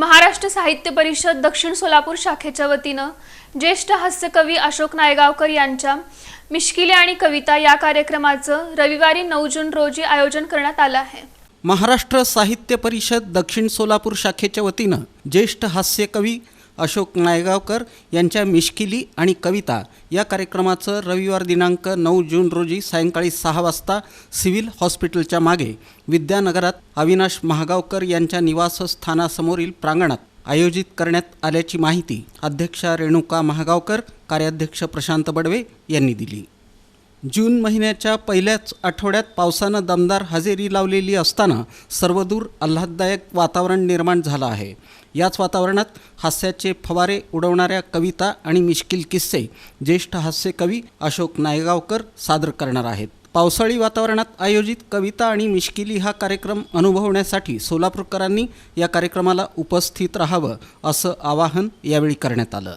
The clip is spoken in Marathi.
महाराष्ट्र साहित्य परिषद दक्षिण सोलापूर शाखेच्या वतीनं ज्येष्ठ हास्यकवी अशोक नायगावकर यांच्या मिश्किले आणि कविता या कार्यक्रमाचं रविवारी नऊ जून रोजी आयोजन करण्यात आलं आहे. महाराष्ट्र साहित्य परिषद दक्षिण सोलापूर शाखेच्या वतीनं ज्येष्ठ हास्यकवी अशोक नायगावकर यांच्या मिश्किली आणि कविता या कार्यक्रमाचं रविवार दिनांक नऊ जून रोजी सायंकाळी सहा वाजता सिव्हिल हॉस्पिटलच्या मागे विद्यानगरात अविनाश महागावकर यांच्या निवासस्थानासमोरील प्रांगणात आयोजित करण्यात आल्याची माहिती अध्यक्षा रेणुका महागावकर कार्याध्यक्ष प्रशांत बडवे यांनी दिली. जून महिन्याच्या पहिल्याच आठवड्यात पावसानं दमदार हजेरी लावलेली असताना सर्वदूर आल्हाददायक वातावरण निर्माण झालं आहे. याच वातावरणात हास्याचे फवारे उडवणाऱ्या कविता आणि मिश्किल किस्से ज्येष्ठ हास्यकवी अशोक नायगावकर सादर करणार आहेत. पावसाळी वातावरणात आयोजित कविता आणि मिश्किली हा कार्यक्रम अनुभवण्यासाठी सोलापूरकरांनी या कार्यक्रमाला उपस्थित राहावं असं आवाहन यावेळी करण्यात आलं.